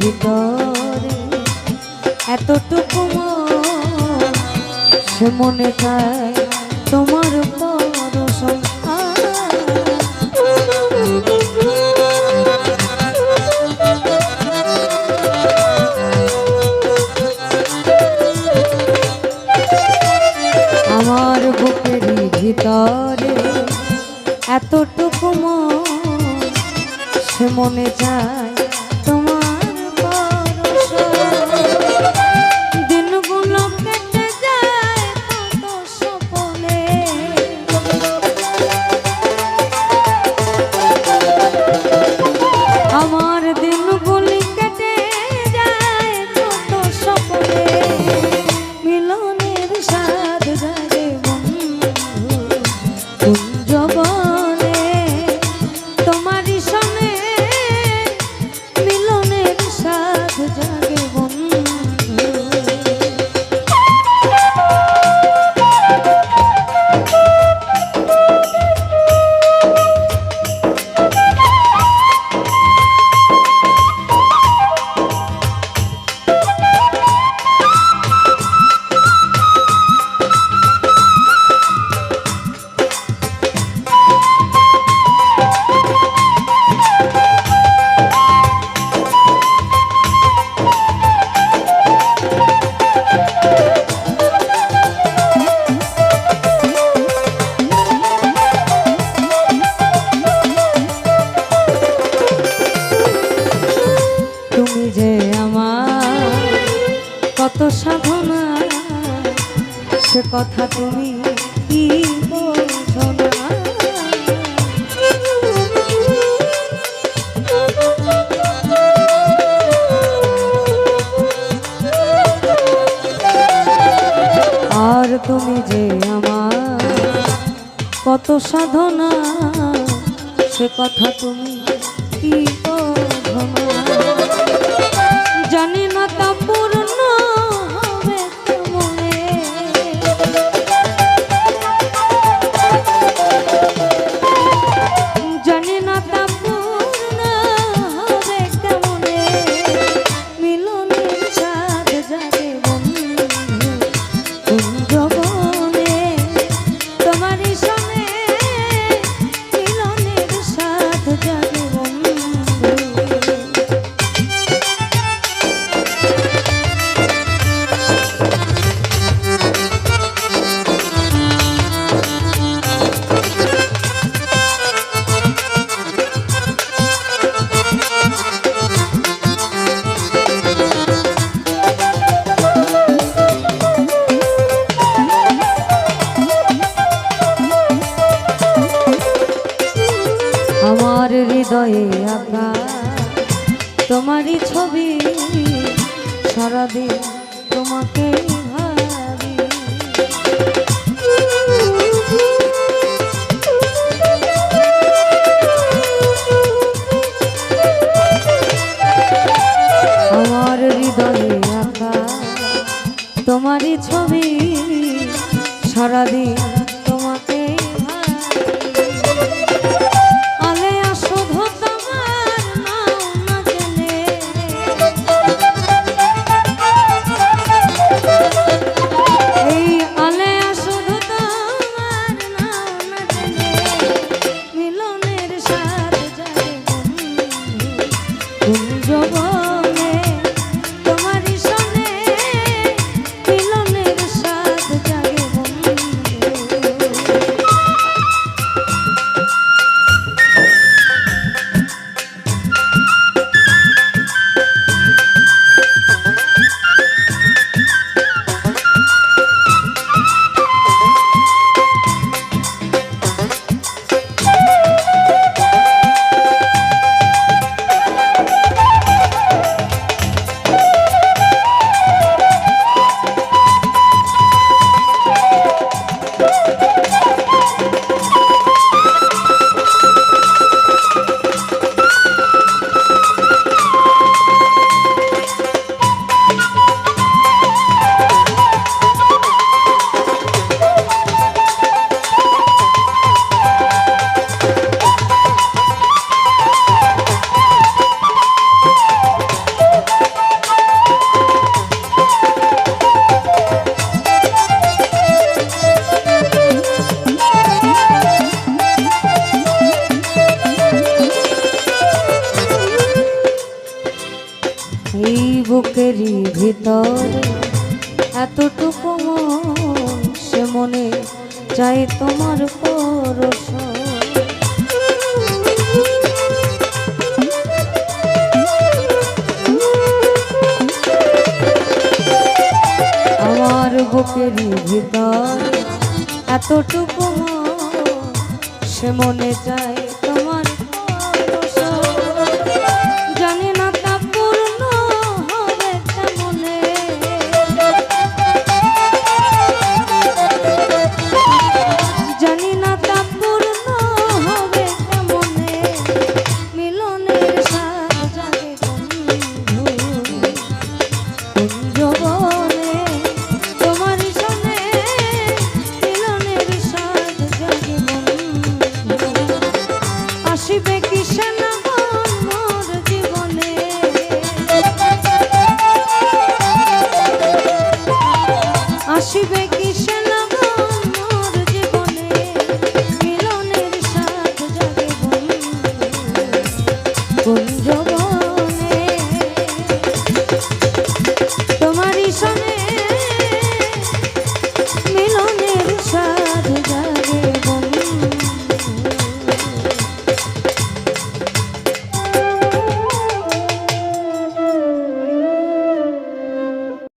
ভিতরে এতটুকু মনে চায় তোমার পা কত সাধনা, সে কথা তুমি কি আর তুমি যে আমার কত সাধনা, সে কথা তুমি কি জানি না তা হৃদয়ে আঁকা। তোমারই ছবি সারাদিন তোমাকে আমার হৃদয়ে আঁকা। তোমারই ছবি সারাদিন এতটুকু মন সে মনে চাই তোমার পরশ আমার বুকের ভিতরে এতটুকু মন সে মনে চায়